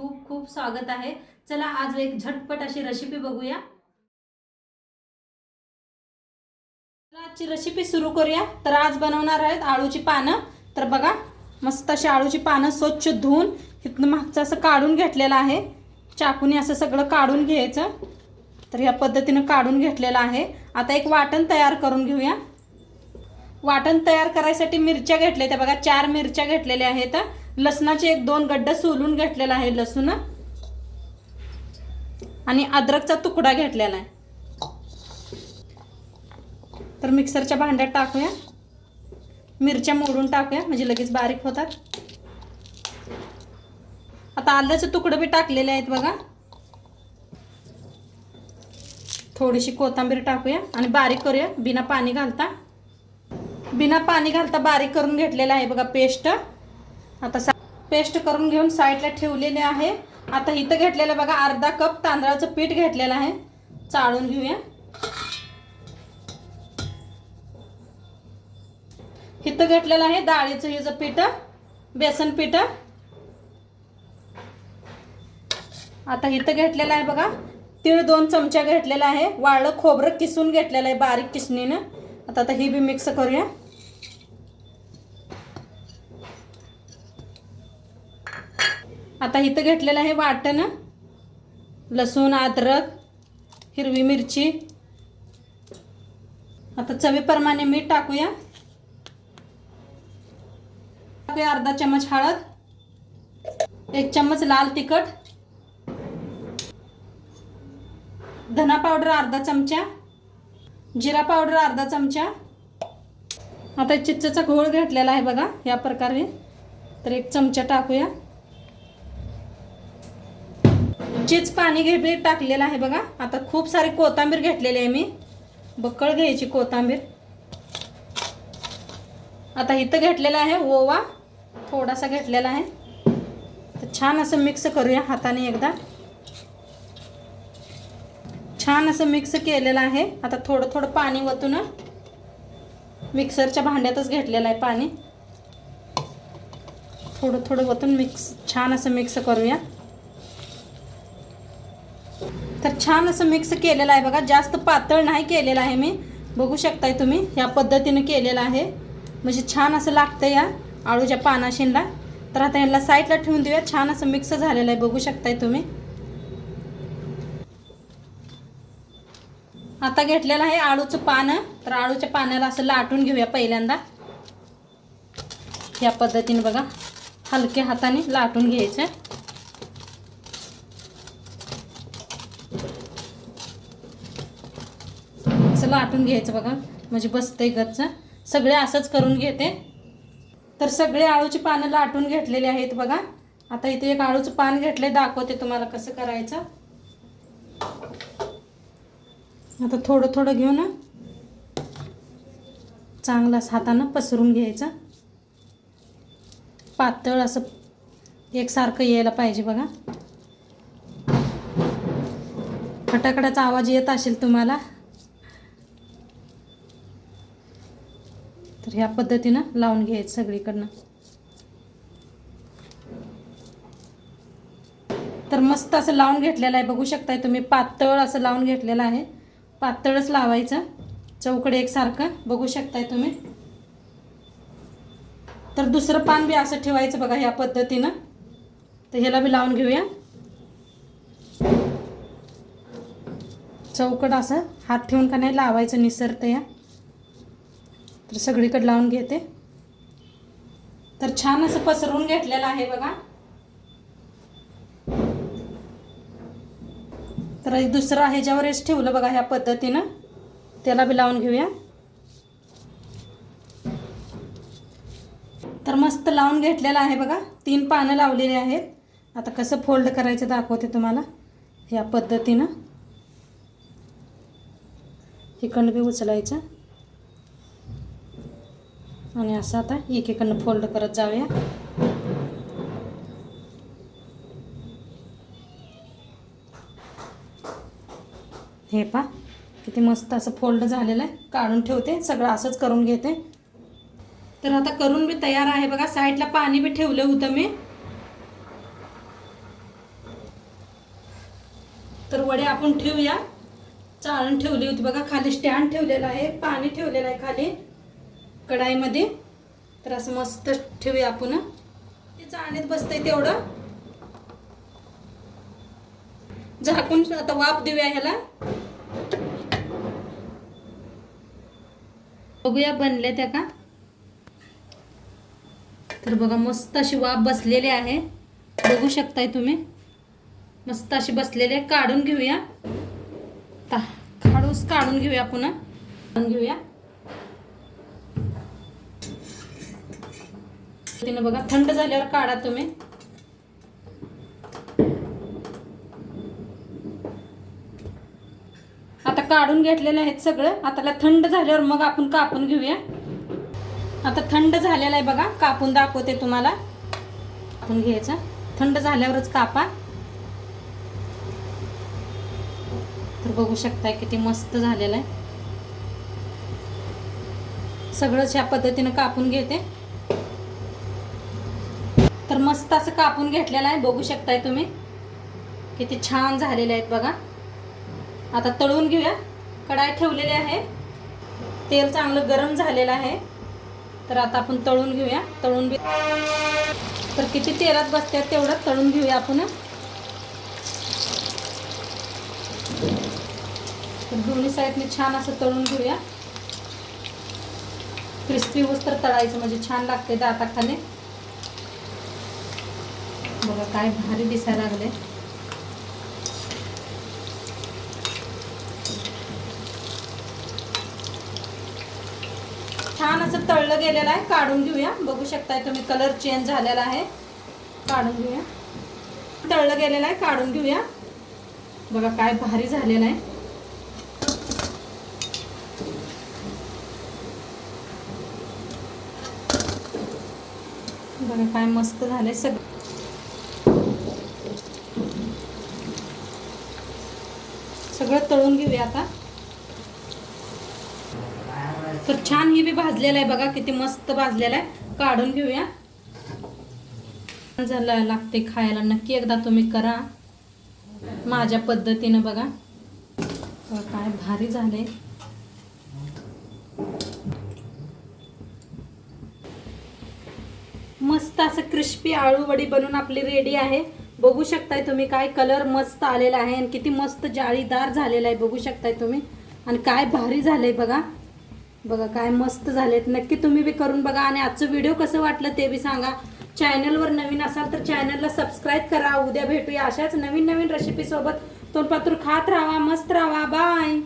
खूप खूप स्वागत आहे. चला आज एक झटपट अशी रेसिपी बघूया. आजची रेसिपी सुरू करूया. तर आज बनवणार आहेत आळूची पानं. तर बघा मस्त अशी आळूची पानं स्वच्छ धुवून इथनं मागचं असं काढून घेतलेलं आहे. चाकूने असं सगळं काढून घ्यायचं. तर ह्या पद्धतीनं काढून घेतलेलं आहे. आता एक वाटण तयार करून घेऊया. वाटण तयार करायसाठी मिरच्या घेतल्या त्या बघा चार मिरच्या घेतलेल्या आहेत. लसणाचे एक दोन गड्डा सोलून घेतलेला आहे लसूण. आणि अद्रकचा तुकडा घेतलेला आहे. तर मिक्सरच्या भांड्यात टाकूया. मिरच्या मोडून टाकूया म्हणजे लगेच बारीक होतात. आता आल्याचे तुकडं बी टाकलेले आहेत बघा. थोडीशी कोथिंबीर टाकूया आणि बारीक करूया. बिना पाणी घालता. बिना पाणी घालता बारीक करून घेतलेलं आहे बघा पेस्ट. आता सा पेस्ट करून घेऊन साईडला ठेवलेले आहे. आता इथं घेतलेलं बघा अर्धा कप तांदळाचं पीठ घेतलेलं आहे. चाळून घेऊया. इथं घेतलेलं आहे डाळीचं हिचं पीठ बेसन पीठ. आता इथं घेतलेलं आहे बघा तीळ दोन चमचा घेतलेला आहे. वाळलं खोबरं किसून घेतलेलं आहे बारीक किसणीनं. आता आता ही बी मिक्स करूया. आता इथं घेतलेलं आहे वाटण लसूण अद्रक हिरवी मिरची. आता चवीप्रमाणे मीठ टाकूया. टाकूया अर्धा चमच हळद एक चम्मच लाल तिखट धना पावडर अर्धा चमचा जिरा पावडर अर्धा चमचा. आता चिंचेचा घोळ घेतलेला आहे बघा या प्रकारे. तर एक चमचा टाकूया. चीज पाणी घे टाकलेलं आहे बघा. आता खूप सारी कोथांबीर घेतलेली आहे मी. बक्कळ घ्यायची कोथांबीर. आता इथं घेतलेला आहे ओवा. थोडासा घेतलेला आहे. तर छान असं मिक्स करूया हाताने एकदा. छान असं मिक्स केलेलं आहे. आता थोडं थोडं पाणी वतून मिक्सरच्या भांड्यातच घेतलेलं आहे पाणी. थोडं थोडं वतून मिक्स छान असं मिक्स करूया. तर छान असं मिक्स केलेलं आहे बघा. जास्त पातळ नाही केलेलं आहे मी. बघू शकताय तुम्ही या पद्धतीनं केलेलं आहे. म्हणजे छान असं लागतं या आळूच्या पानाशीनला तर आता यांना साईडला ठेवून देऊया. छान असं मिक्स झालेलं आहे. बघू शकताय तुम्ही. आता घेतलेलं आहे आळूचं पानं. तर आळूच्या पाण्याला असं लाटून घेऊया पहिल्यांदा. या पद्धतीने बघा. हलक्या हाताने लाटून घ्यायचं असं लाटून घ्यायचं बघा. म्हणजे बसतंय गच्च. सगळे असंच करून घेते. तर सगळे आळूची पानं लाटून घेतलेले आहेत बघा. आता इथे एक आळूचं पान घेतले दाखवते तुम्हाला कसं करायचं. आता थोडं थोडं घेऊन ना चांगलं हातानं पसरून घ्यायचं. पातळ असं एकसारखं यायला पाहिजे बघा. फटाकड्याचा आवाज येत असेल तुम्हाला. तर ह्या पद्धतीनं लावून घ्यायचं सगळीकडनं. तर मस्त असं लावून घेतलेलं आहे. बघू शकताय तुम्ही पातळ असं लावून घेतलेलं आहे. पातळच लावायचं. चौकडे एकसारखं बघू शकताय तुम्ही. तर दुसरं पान बी असं ठेवायचं बघा ह्या पद्धतीनं. तर ह्याला बी लावून घेऊया. चौकड असं हात ठेवून का नाही लावायचं निसरतं या. तर सगळीकडे लावून घेते. तर छान असं पसरवून घेतलेलं आहे बघा. तर एक दुसरं ह्याच्यावरच ठेवलं बघा ह्या पद्धतीनं त्याला बी लावून घेऊया. तर मस्त लावून घेतलेलं आहे बघा. तीन पानं लावलेली आहेत. आता कसं फोल्ड करायचं दाखवते तुम्हाला या पद्धतीनं. इकडनं बी उचलायचं. आणि असं आता एकेकडनं फोल्ड करत जाऊया. हे पा किती मस्त असं फोल्ड झालेलं आहे. काढून ठेवते सगळं असंच करून घेते. तर आता करून मी तयार आहे बघा. साईडला पाणी बी ठेवलं होतं मी. तर वडे आपण ठेवूया. चाळण ठेवली होती बघा खाली स्टँड ठेवलेला आहे पाणी ठेवलेलं आहे खाली. कढाईमध्ये. तर असं मस्त ठेवूया आपण. ते चाळणीत बसतंय तेवढं. झाकून आता वाफ देऊया ह्याला. बघूया बनले त्या का? तर बघा मस्त अशी वाफ बसलेली आहे. बघू शकताय तुम्ही. मस्त अशी बसलेली आहे. काढून घेऊया. काढूस काढून घेऊया पुन्हा. घेऊया. तिने बघा. थंड झाल्यावर काढा तुम्ही. आता काढून घेतलेले आहेत सगळं. आता थंड झाल्यावर मग आपण कापून घेऊया. आता थंड झालेलं आहे बघा. कापून दाखवते तुम्हाला. कापून घ्यायचा. थंड झाल्यावरच कापा. तर बघू शकताय किती मस्त झालेलं आहे. सगळंच ह्या पद्धतीनं कापून घेते. मस्त असं कापून घेतलेलं आहे. बघू शकताय तुम्ही. किती छान झालेले आहेत बघा. आता तळून घेऊया. कढाई ठेवलेली आहे. तेल चांगलं गरम झालेलं आहे. तर आता आपण तळून घेऊया. तळून घे तर किती तेलात बसतात तेवढं तळून घेऊया आपण. तर दोन्ही साईडने छान असं तळून घेऊया. क्रिस्पी होस तर तळायचं म्हणजे छान लागते दाताखाली. बघा काय भारी दिसायला लागले. छान असं तळलं गेलेलं आहे काढून घेऊया. बघू शकताय तुम्ही कलर चेंज झालेला आहे. काढून घेऊया. तळलं गेलेलं आहे काढून घेऊया. बघा काय भारी झालेलं आहे. बघा काय मस्त झालंय सगळं. सगळं तळून घेऊया आता. तर छान हे बी भाजलेलं आहे बघा किती मस्त भाजलेलं आहे. काढून घेऊया. झालं लागते खायला नक्की एकदा तुम्ही करा. माझ्या पद्धतीनं बघा. बघा काय भारी झाले मस्त असं क्रिस्पी आळू वडी बनवून आपली रेडी आहे. बघू शकताय तुम्ही काय कलर मस्त आलेला आहे आणि किती मस्त जाळीदार झालेला आहे बघू शकताय तुम्ही. आणि काय भारी झालंय बघा. बघा काय मस्त झालेत. नक्की तुम्ही बी करून बघा आणि आजचं व्हिडिओ कसं वाटलं ते बी सांगा. चॅनलवर नवीन असाल तर चॅनलला सबस्क्राईब करा. उद्या भेटूया अशाच नवीन नवीन रेसिपीसोबत तोंडपातूर खात राहा मस्त राहा. बाय